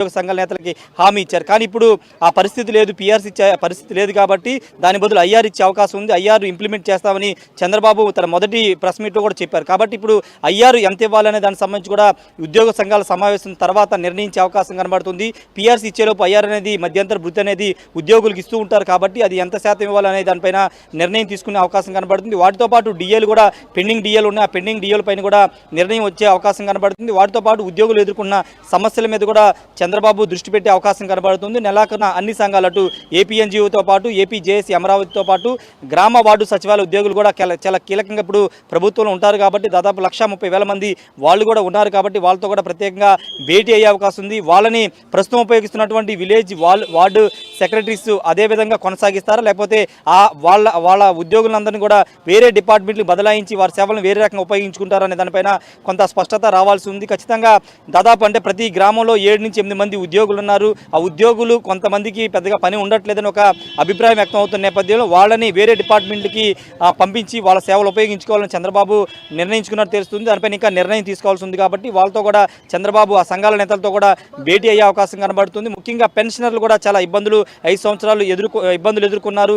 ఉద్యోగ సంఘాల నేతలకి హామీ ఇచ్చారు. కానీ ఇప్పుడు ఆ పరిస్థితి లేదు పిఆర్సీ ఇచ్చే పరిస్థితి లేదు కాబట్టి దాని బదులు ఐఆర్ ఇచ్చే అవకాశం ఉంది. ఐఆర్ ఇంప్లిమెంట్ చేస్తామని చంద్రబాబు తన మొదటి ప్రెస్ మీట్లో కూడా చెప్పారు. కాబట్టి ఇప్పుడు ఐఆర్ ఎంత ఇవ్వాలనే దానికి సంబంధించి కూడా ఉద్యోగ సంఘాల సమావేశం తర్వాత నిర్ణయించే అవకాశం కనబడుతుంది. పిఆర్సీ ఇచ్చేలోపు ఐఆర్ అనేది మధ్యంతర భృతి అనేది ఉద్యోగులకు ఇస్తూ ఉంటారు కాబట్టి అది ఎంత శాతం ఇవ్వాలనే దానిపైన నిర్ణయం తీసుకునే అవకాశం కనబడుతుంది. వాటితో పాటు డిఏలు కూడా పెండింగ్ డిఏలు ఉన్నాయి. ఆ పెండింగ్ డిఏల పైన కూడా నిర్ణయం వచ్చే అవకాశం కనబడుతుంది. వాటితో పాటు ఉద్యోగులు ఎదుర్కొన్న సమస్యల మీద కూడా చంద్రబాబు దృష్టి పెట్టే అవకాశం కనబడుతుంది. నెలాఖరున అన్ని సంఘాలు అటు ఏపీఎన్జిఓతో పాటు ఏపీ జేఏసీ అమరావతితో పాటు గ్రామ వార్డు సచివాలయ ఉద్యోగులు కూడా చాలా కీలకంగా ఇప్పుడు ప్రభుత్వంలో ఉంటారు కాబట్టి దాదాపు లక్ష ముప్పై వేల మంది వాళ్ళు కూడా ఉన్నారు కాబట్టి వాళ్ళతో కూడా ప్రత్యేకంగా భేటీ అయ్యే అవకాశం ఉంది. వాళ్ళని ప్రస్తుతం ఉపయోగిస్తున్నటువంటి విలేజ్ వార్డు సెక్రటరీస్ అదే విధంగా కొనసాగిస్తారా? లేకపోతే ఆ వాళ్ళ వాళ్ళ ఉద్యోగులందరినీ కూడా వేరే డిపార్ట్మెంట్లు బదలాయించి వారి సేవలను వేరే రకంగా ఉపయోగించుకుంటారు అనే దానిపైన కొంత స్పష్టత రావాల్సి ఉంది. ఖచ్చితంగా దాదాపు అంటే ప్రతి గ్రామంలో ఏడు నుంచి ఎనిమిది మంది ఉద్యోగులు ఉన్నారు. ఆ ఉద్యోగులు కొంతమందికి పెద్దగా పని ఉండట్లేదని ఒక అభిప్రాయం వ్యక్తం అవుతున్న నేపథ్యంలో వాళ్ళని వేరే డిపార్ట్మెంట్కి పంపించి వాళ్ళ సేవలు ఉపయోగించుకోవాలని చంద్రబాబు నిర్ణయించుకున్నట్టు తెలుస్తుంది. దానిపైన ఇంకా నిర్ణయం తీసుకోవాల్సి ఉంది కాబట్టి వాళ్ళతో కూడా చంద్రబాబు ఆ సంఘాల నేతలతో కూడా భేటీ అయ్యే అవకాశం కనబడుతుంది. ముఖ్యంగా పెన్షనర్లు కూడా చాలా ఇబ్బందులు ఐదు సంవత్సరాలు ఎదుర్కొ ఇబ్బందులు ఎదుర్కొన్నారు.